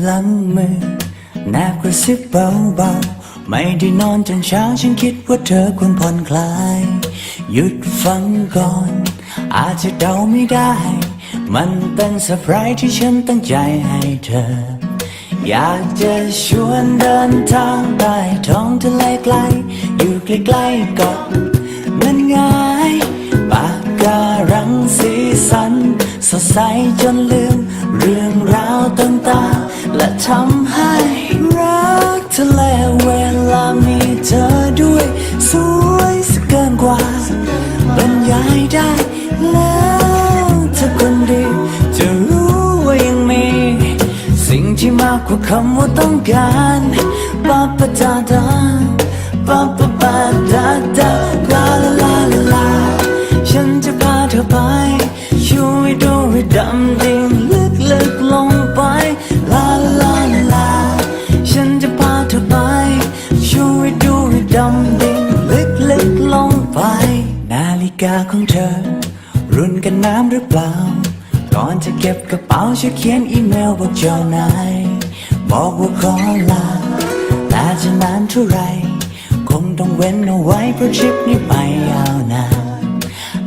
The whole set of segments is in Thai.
หลังมือแนบกระซิบเบาๆ ไม่ได้นอนจนเช้าฉันคิดว่าเธอควรผ่อนคลาย หยุดฟังก่อน อาจจะเดาไม่ได้ มันเป็นเซอร์ไพรส์ที่ฉันตั้งใจให้เธอ อยากจะชวนเดินทางใต้ท้องทะเลไกล อยู่ใกล้ๆกับนั่นไงปากการังสีสัน สดใสจนลืม เรื่องราวต่างๆ และทำให้รักทะเลเวลามีเธอด้วย สวยสกเกินกว่าบรรยายได้แล้วเธอคนดีจะรู้ว่ายังมี สิ่งที่มากกว่าคำว่าต้องการปาปะดาดาปาปะปาดาดาลาลาลาลาลาฉันจะพาเธอไปช่วยดูให้ดำดิ่ง เปล่า ก่อนจะเก็บกระเป๋าฉันเขียนอีเมลบอกเจ้านายบอกว่าขอลาแต่จะนานเท่าไร คงต้องเว้นเอาไว้เพราะทริปนี้ไปยาวนาน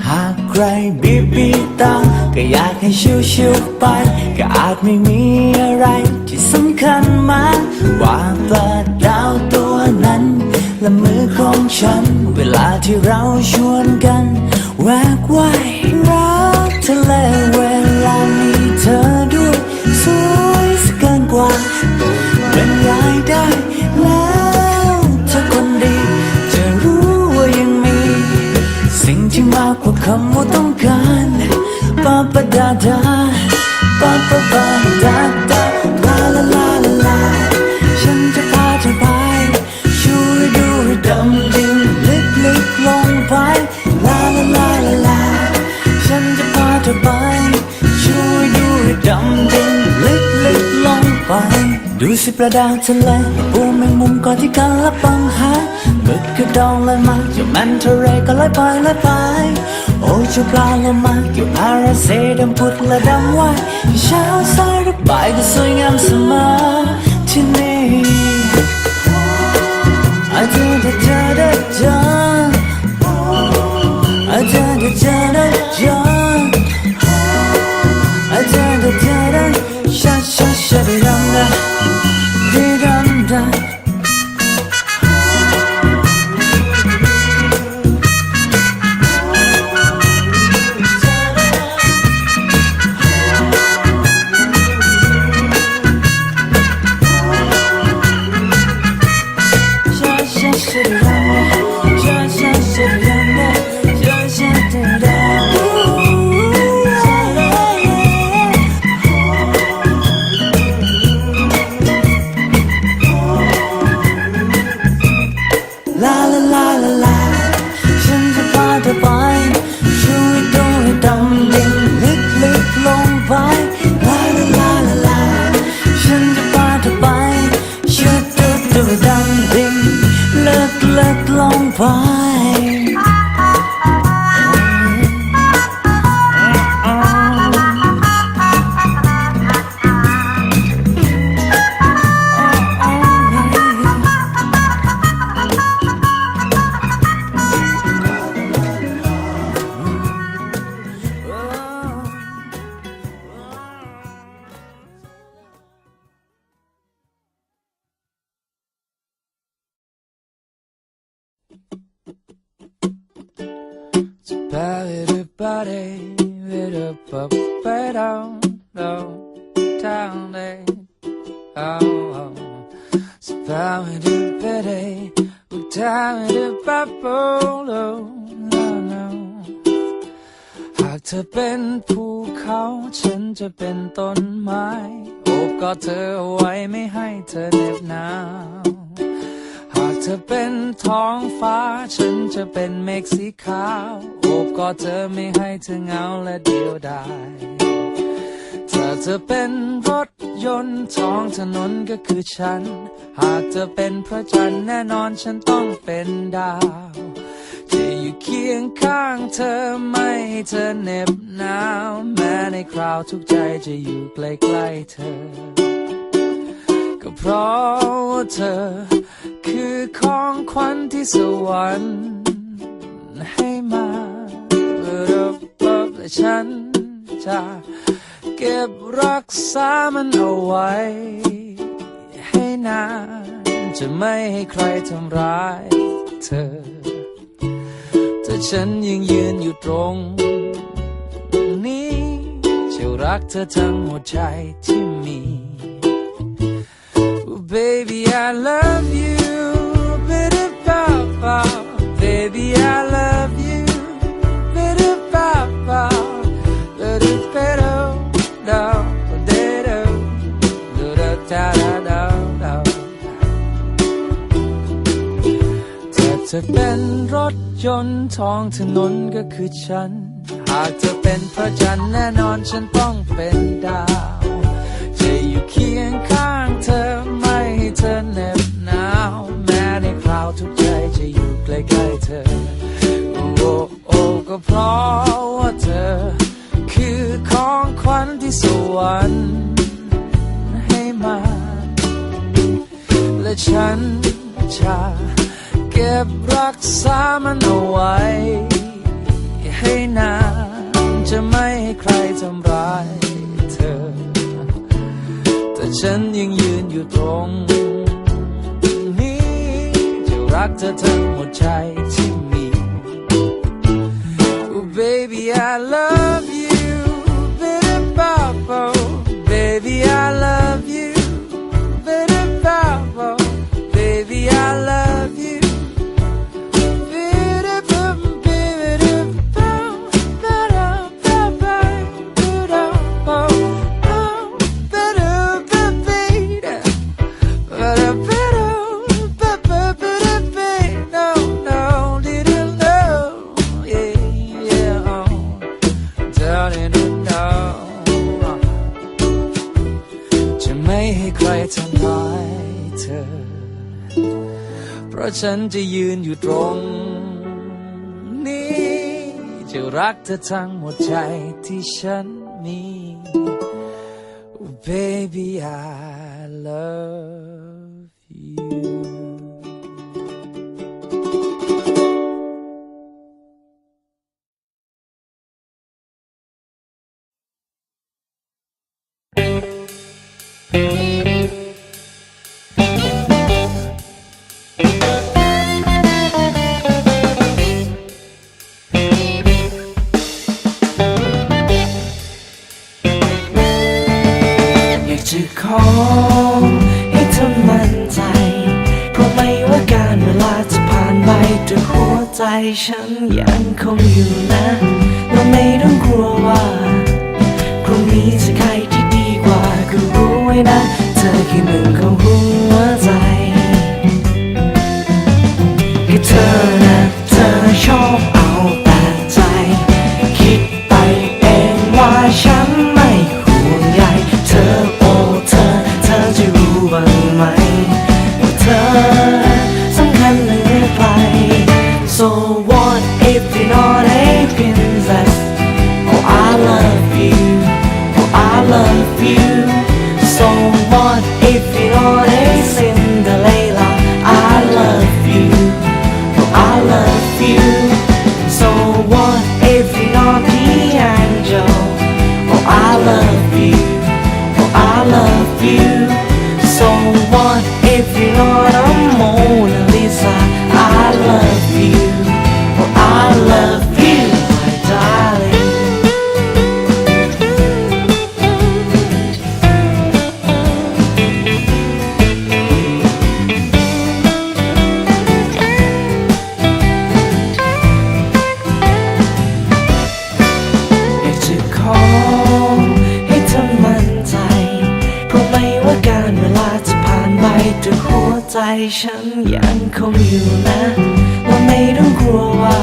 หากใครบีบีตาก็อยากให้ชิวชิวๆไป ก็อาจไม่มีอะไรที่สำคัญมากกว่าปลาดาวตัวนั้น และมือของฉัน เวลาที่เราชวนกัน แวกว่ายรัก ทะเลเวลามีเธอด้วยสวยสกเกินกว่าบรรยายได้แล้วเธอคนดี จะรู้ว่ายังมี สิ่งที่มากกว่าคำว่าต้องการปาปดาดา สิปลาดาวทะเลปูแมงมุมก่อนที่กันละปังหาหมึกกระดองลอยมาเจ้ามันทะเลก็ลอยไปลอยไป โอ้เจ้าปลาละมาเกี่ยวอาราเซดำพุดและดำว่ายเช้าสายหรือบ่ายก็สวยงามเสมอที่นี่อาจจะได้เจอได้เจออาจจะได้เจอได้เจอ เธอเป็นภูเขาฉันจะเป็นต้นไม้ โอบกอดเธอเอาไว้ไม่ให้เธอเหน็บหนาว ธอเป็นท้องฟ้า ฉันจะเป็นเมฆสีขาวโอบกอดเธอไม่ให้เธอเหงาและเดียวดายถ้าเธอเป็นรถยนต์ท้องถนนก็คือฉัน หากเธอเป็นพระจันทร์แน่นอนฉันต้องเป็นดาวจะอยู่เคียงข้างเธอไม่ให้เธอเหน็บหนาวแม้ในคราวทุกใจจะอยู่ใกล้ๆเธอ ก็เพราะเธอ คือของขวัญที่สวรรค์ให้มาเริ่มเปิบและฉันจะเก็บรักษามันเอาไว้ ให้นานจะไม่ให้ใครทำร้ายเธอ แต่ฉันยังยืนอยู่ตรงนี้จะรักเธอทั้งหัวใจที่มี Oh, baby I love you da ถ้าเธเป็นรถยนต์ท้องถนนก็คือฉัน หากจะเป็นพระจันทร์แน่นอนฉันต้องเป็นดาวจะอยู่เคียงข้างเธอไม่ให้เธอเหน็บหนาวแม้ในคราวทุกใจจะอยู่ใกล้ๆเธอ โอ้โอ้ก็เพราะ ฉันจะเก็บรักษามันเอาไว้ ให้นานจะไม่ให้ใครทำร้ายเธอ แต่ฉันยังยืนอยู่ตรงนี้ จะรักเธอทั้งหมดใจที่มี Oh baby I love papa จะไม่ให้ใครทำร้ายเธอ เพราะฉันจะยืนอยู่ตรงนี้ จะรักเธอทั้งหมดใจที่ฉันมี Oh, Baby I love ฉันยังคงอยู่นะและไม่ต้องกลัวว่าพรุ่งนี้จะใครที่ดีกว่าก็รู้ไว้นะ เธอคือหนึ่งของหัวใจก็เธอนะเธอชอบเอาแต่ใจ คิดไปเองว่าฉันไม่ห่วงใยเธอโอ้เธอเธอจะรู้บ้างไหมว่าเธอสำคัญหลือใคร so If you're not a princess, oh, I love you. Oh, I love you so much. ฉันยังคงอยู่นะและไม่ต้องกลัวว่า